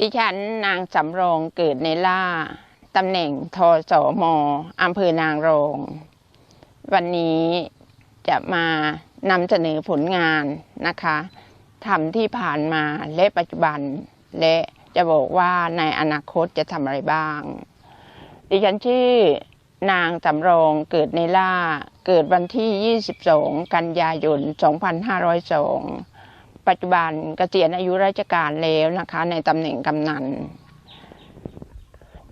ดิฉันนางสำรองเกิดในล่า ตำแหน่งทสมอำเภอนางรอง วันนี้จะมานำเสนอผลงานนะคะทำที่ผ่านมาและปัจจุบัน และจะบอกว่าในอนาคตจะทำอะไรบ้าง ดิฉันชื่อนางสำรองเกิดในล่า เกิดวันที่ 22 กันยายน 2502 ปัจจุบันเกษียณอายุราชการแล้วนะคะ ในตำแหน่งกำนัน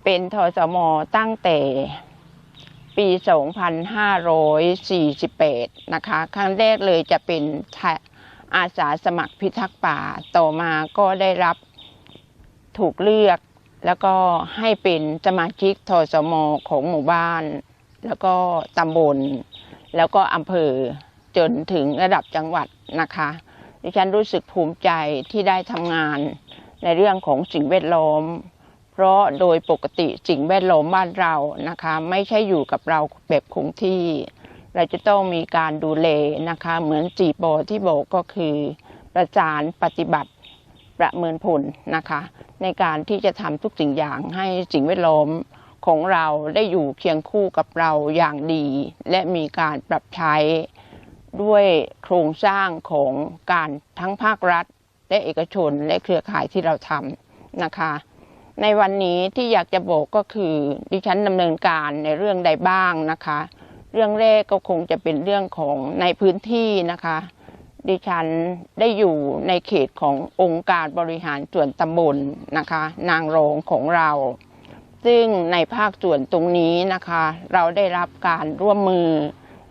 เป็นทสมตั้งแต่ปี 2548 นะคะ ครั้งแรกเลยจะเป็นอาสาสมัครพิทักษ์ป่า ต่อมาก็ได้รับถูกเลือก แล้วก็ให้เป็นสมาชิกทสมของหมู่บ้าน แล้วก็ตำบล แล้วก็อำเภอจนถึงระดับจังหวัดนะคะ ดิฉันรู้สึกภูมิใจที่ได้ทำงานในเรื่องของสิ่งแวดล้อม เพราะโดยปกติสิ่งแวดล้อมบ้านเรานะคะ ไม่ใช่อยู่กับเราแบบคงที่ เราจะต้องมีการดูแลนะคะ เหมือนจีโปที่บอกก็คือประสานปฏิบัติประเมินผลนะคะ ในการที่จะทำทุกสิ่งอย่างให้สิ่งแวดล้อมของเราได้อยู่เคียงคู่กับเราอย่างดี และมีการปรับใช้ ด้วยโครงสร้างของการทั้งภาครัฐ และเอกชนและเครือข่ายที่เราทำนะคะ ในวันนี้ที่อยากจะบอกก็คือดิฉันดำเนินการในเรื่องใดบ้างนะคะ เรื่องแรกก็คงจะเป็นเรื่องของในพื้นที่นะคะ ดิฉันได้อยู่ในเขตขององค์การบริหารส่วนตำบลนะคะ นางรองของเราซึ่งในภาคส่วนตรงนี้นะคะ เราได้รับการร่วมมือ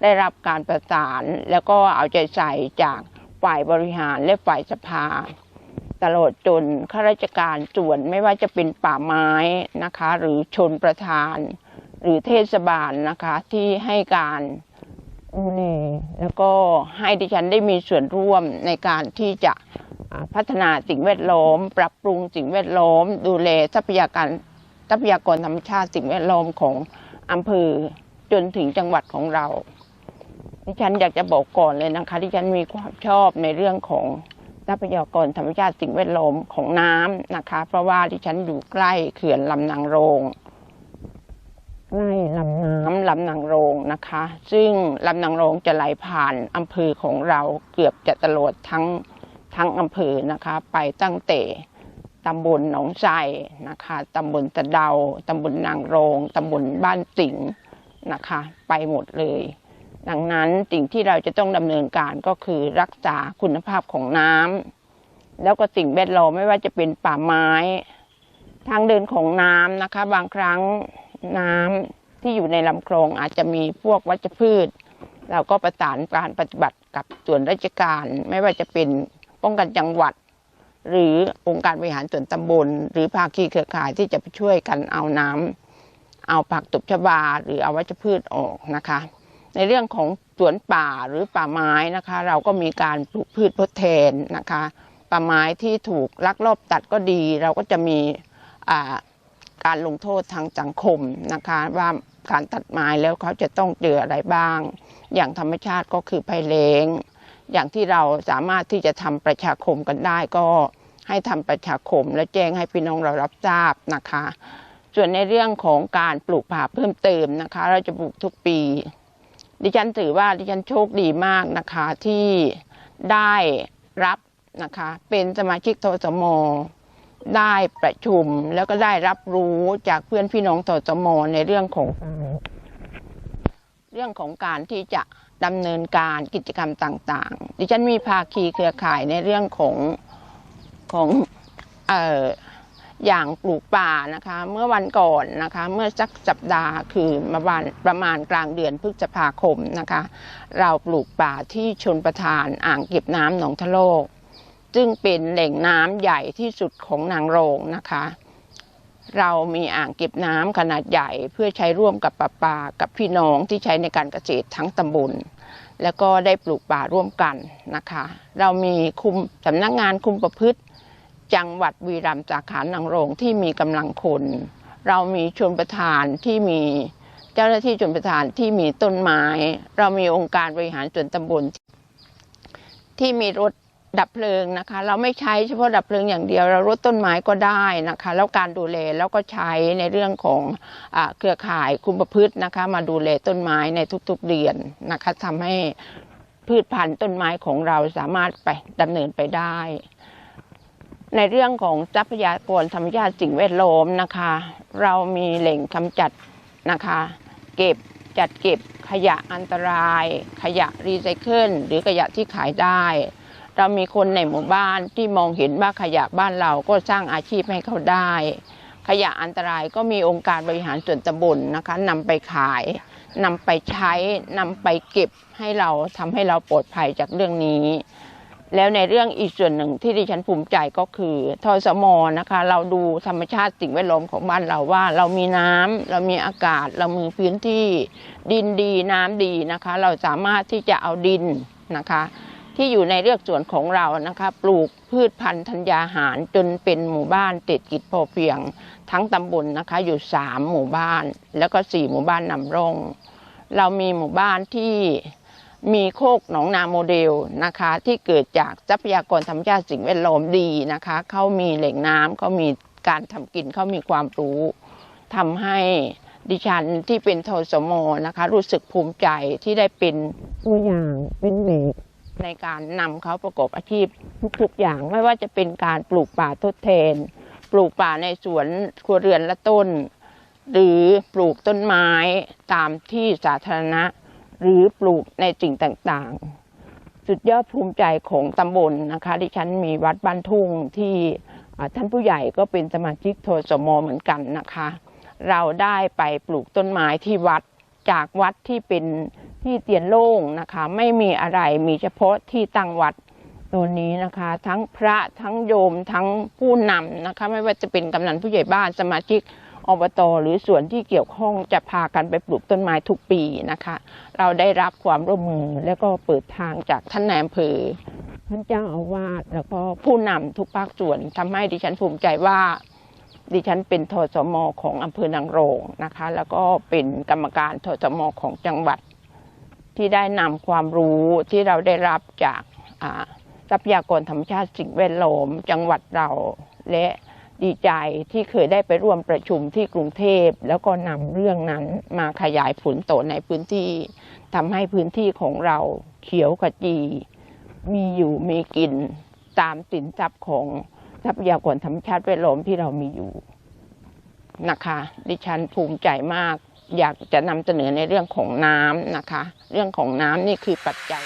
ได้รับการประสาน แล้วก็เอาใจใส่จากฝ่ายบริหารและฝ่ายสภา ตลอดจนข้าราชการส่วนไม่ว่าจะเป็นป่าไม้นะคะ หรือชนประทาน หรือเทศบาลนะคะที่ให้การดูแลแล้วก็ให้ดิฉันได้มีส่วนร่วมในการที่จะพัฒนาสิ่งแวดล้อม ปรับปรุงสิ่งแวดล้อม ดูแลทรัพยากรทรัพยากรธรรมชาติสิ่งแวดล้อมของอำเภอจนถึงจังหวัดของเรา ดิฉันอยากจะบอกก่อนเลยนะคะดิฉันมีความชอบในเรื่องของทรัพยากรธรรมชาติสิ่งแวดล้อมของน้ำนะคะ เพราะว่าดิฉันอยู่ใกล้เขื่อนลำนางโรงใกล้ลำน้ำลำนางโรงนะคะ ซึ่งลำนางโรงจะไหลผ่านอำเภอของเราเกือบจะตลอดทั้งทั้งอำเภอนะคะ ไปตั้งแต่ตำบลหนองไทรนะคะตำบลตะเดาตำบลนางโรงตำบลบ้านสิงห์นะคะ ไปหมดเลย ดังนั้นสิ่งที่เราจะต้องดำเนินการก็คือรักษาคุณภาพของน้ำแล้วก็สิ่งแวดล้อมไม่ว่าจะเป็นป่าไม้ ทางเดินของน้ำนะคะ บางครั้งน้ำที่อยู่ในลำคลองอาจจะมีพวกวัชพืช เราก็ประสานการปฏิบัติกับส่วนราชการ ไม่ว่าจะเป็นป้องกันจังหวัด หรือองค์การบริหารส่วนตำบล หรือภาคีเครือข่ายที่จะไปช่วยกันเอาน้ำเอาผักตบชบาหรือเอาวัชพืชออกนะคะ ในเรื่องของสวนป่าหรือป่าไม้นะคะ เราก็มีการปลูกพืชทดแทนนะคะ ป่าไม้ที่ถูกลักลอบตัดก็ดี เราก็จะมีการลงโทษทางสังคมนะคะ ว่าการตัดไม้แล้วเขาจะต้องเจออะไรบ้าง อย่างธรรมชาติก็คือภัยแล้ง อย่างที่เราสามารถที่จะทำประชาคมกันได้ก็ให้ทำประชาคมและแจ้งให้พี่น้องเรารับทราบนะคะ ส่วนในเรื่องของการปลูกป่าเพิ่มเติมนะคะ เราจะปลูกทุกปี ดิฉันถือว่าดิฉันโชคดีมากนะคะที่ได้รับนะคะเป็นสมาชิกทสมได้ประชุมแล้วก็ได้รับรู้จากเพื่อนพี่น้องทสมในเรื่องของ เรื่องของการที่จะดำเนินการกิจกรรมต่าง ๆ ดิฉันมีภาคีเครือข่ายในเรื่องของของเอ่อ อย่างปลูกป่านะคะ เมื่อวันก่อนนะคะ เมื่อสักสัปดาห์คือประมาณประมาณกลางเดือนพฤษภาคมนะคะ เราปลูกป่าที่ชนประทานอ่างเก็บน้ำหนองทะโลก ซึ่งเป็นแหล่งน้ำใหญ่ที่สุดของนางโรงนะคะ เรามีอ่างเก็บน้ำขนาดใหญ่เพื่อใช้ร่วมกับป่าปากับพี่น้องที่ใช้ในการเกษตรทั้งตำบลแล้วก็ได้ปลูกป่าร่วมกันนะคะ เรามีคุมสำนักงานคุมประพฤติ จังหวัดวีรัมสาขานางโรงที่มีกำลังคน เรามีชนประธานที่มีเจ้าหน้าที่ชนประธานที่มีต้นไม้ เรามีองค์การบริหารส่วนตำบล ที่มีรถดับเพลิงนะคะ เราไม่ใช้เฉพาะดับเพลิงอย่างเดียว เราลดต้นไม้ก็ได้นะคะ แล้วการดูแลแล้วก็ใช้ในเรื่องของอเครือข่ายคุมประพฤตินะคะ มาดูแลต้นไม้ในทุกๆเดือนนะคะทำให้พืชพันธุ์ต้นไม้ของเราสามารถไปดำเนินไปได้ ในเรื่องของทรัพยากรธรรมชาติสิ่งแวดล้อมนะคะ เรามีแหล่งกำจัดนะคะ เก็บจัดเก็บขยะอันตราย ขยะรีไซเคิลหรือขยะที่ขายได้ เรามีคนในหมู่บ้านที่มองเห็นว่าขยะบ้านเราก็สร้างอาชีพให้เขาได้ ขยะอันตรายก็มีองค์การบริหารส่วนตำบลนะคะนำไปขายนำไปใช้นำไปเก็บให้เราทำให้เราปลอดภัยจากเรื่องนี้ แล้วในเรื่องอีกส่วนหนึ่งที่ดิฉันภูมิใจก็คือทสมนะคะ เราดูธรรมชาติสิ่งแวดล้อมของบ้านเราว่า เรามีน้ำเรามีอากาศ เรามีพื้นที่ดินดีน้ำดีนะคะ เราสามารถที่จะเอาดินนะคะ ที่อยู่ในเรือกส่วนของเรานะคะปลูกพืชพันธุ์ธัญญาหารจนเป็นหมู่บ้านเศรษฐกิจพอเพียง ทั้งตำบลนะคะอยู่สามหมู่บ้าน แล้วก็สี่หมู่บ้านนำร่อง เรามีหมู่บ้านที่ มีโคกหนองนาโมเดลนะคะที่เกิดจากทรัพยากรธรรมชาติสิ่งแวดล้อมดีนะคะเขามีแหล่งน้ำเขามีการทำกินเขามีความรู้ทำให้ดิฉันที่เป็นโทสมนะคะ รู้สึกภูมิใจที่ได้เป็นตัวอย่างเป็นแบบในการนำเขาประกอบอาชีพทุกๆอย่างไม่ว่าจะเป็นการปลูกป่าทดแทน ปลูกป่าในสวนครัวเรือนละต้น หรือปลูกต้นไม้ตามที่สาธารณะ หรือปลูกในสิ่งต่างๆ สุดยอดภูมิใจของตำบลนะคะดิฉันมีวัดบ้านทุ่งที่ท่านผู้ใหญ่ก็เป็นสมาชิกโทสมเหมือนกันนะคะ เราได้ไปปลูกต้นไม้ที่วัดจากวัดที่เป็นที่เตียนโล่งนะคะ ไม่มีอะไรมีเฉพาะที่ตั้งวัดตัวนี้นะคะ ทั้งพระทั้งโยมทั้งผู้นำนะคะ ไม่ว่าจะเป็นกำนันผู้ใหญ่บ้านสมาชิก อบตหรือส่วนที่เกี่ยวข้องจะพากันไปปลูกต้นไม้ทุกปีนะคะ เราได้รับความร่วมมือและก็เปิดทางจากท่านนายอำเภอท่านเจ้าอาวาสแล้วก็ผู้นำทุกภาคส่วนทำให้ดิฉันภูมิใจว่าดิฉันเป็นทสมของอำเภอนางรองนะคะ แล้วก็เป็นกรรมการทสมของจังหวัด ที่ได้นำความรู้ที่เราได้รับจากทรัพยากรธรรมชาติสิ่งแวดล้อมจังหวัดเราและ ดีใจที่เคยได้ไปร่วมประชุมที่กรุงเทพ แล้วก็นำเรื่องนั้นมาขยายผลต่อในพื้นที่ทำให้พื้นที่ของเราเขียวขจี มีอยู่มีกินตามสินทรัพย์ของทรัพยากรธรรมชาติแวดล้อมที่เรามีอยู่นะคะ ดิฉันภูมิใจมาก อยากจะนำเสนอในเรื่องของน้ำนะคะ เรื่องของน้ำนี่คือปัจจัย